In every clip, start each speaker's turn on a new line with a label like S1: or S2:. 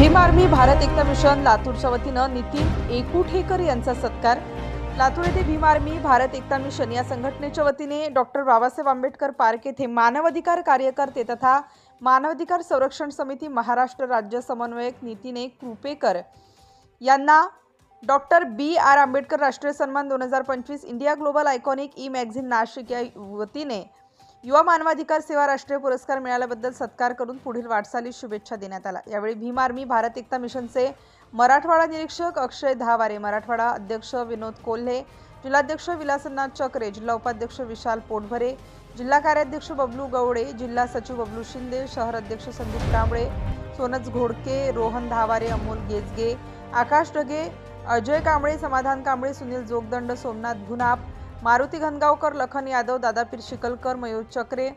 S1: Bhim army Bharat Ekta mission लातूरच्या वतीनं नितीन एकुठेकर यांचा सत्कार. लातूर येथे भीम आर्मी भारत एकता मिशन या संघटनेच्या वतीने डॉक्टर बाबासाहेब आंबेडकर पार्क येथे मानवाधिकार कार्यकर्ते तथा मानवाधिकार संरक्षण समिती महाराष्ट्र राज्य समन्वयक नितीने कृपेकर यांना डॉक्टर बी आर आंबेडकर राष्ट्रीय सन्मान दोन हजार पंचवीस India global iconic e magazine Nashik या वतीने युवा मानवाधिकार सेवा राष्ट्रीय पुरस्कार मिळाल्याबद्दल सत्कार करून पुढील वाटचालीस शुभेच्छा देण्यात आला यावेळी भीम आर्मी भारत एकता मिशनचे मराठवाडा निरीक्षक अक्षय धावारे मराठवाडा अध्यक्ष विनोद कोल्हे जिल्हाध्यक्ष विलासनाथ चक्रे जिल्हा उपाध्यक्ष विशाल पोटभरे जिल्हा कार्याध्यक्ष बबलू गवडे जिल्हा सचिव बबलू शिंदे शहर अध्यक्ष संदीप कांबळे सोनच घोडके रोहन धावारे अमोल गेजगे आकाश ढगे अजय कांबळे समाधान कांबळे सुनील जोगदंड सोमनाथ गुनाप मारुती घनगावकर लखन यादव दादापीर शिकलकर मयूर चक्रे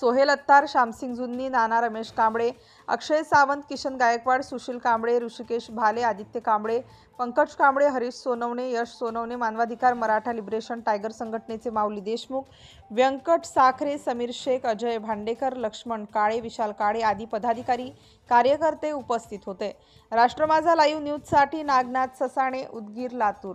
S1: सोहेल अत्तार श्यामसिंग जुन्नी नाना रमेश कांबळे अक्षय सावंत किशन गायकवाड सुशील कांबळे ऋषिकेश भाले आदित्य कांबळे पंकज कांबळे हरीश सोनवणे यश सोनवणे मानवाधिकार मराठा लिबरेशन टायगर संघटनेचे माऊली देशमुख व्यंकट साखरे समीर शेख अजय भांडेकर लक्ष्मण काळे विशाल काळे आदी पदाधिकारी कार्यकर्ते उपस्थित होते. राष्ट्र माझा लाईव्ह न्यूजसाठी नागनाथ ससाणे उदगीर लातूर.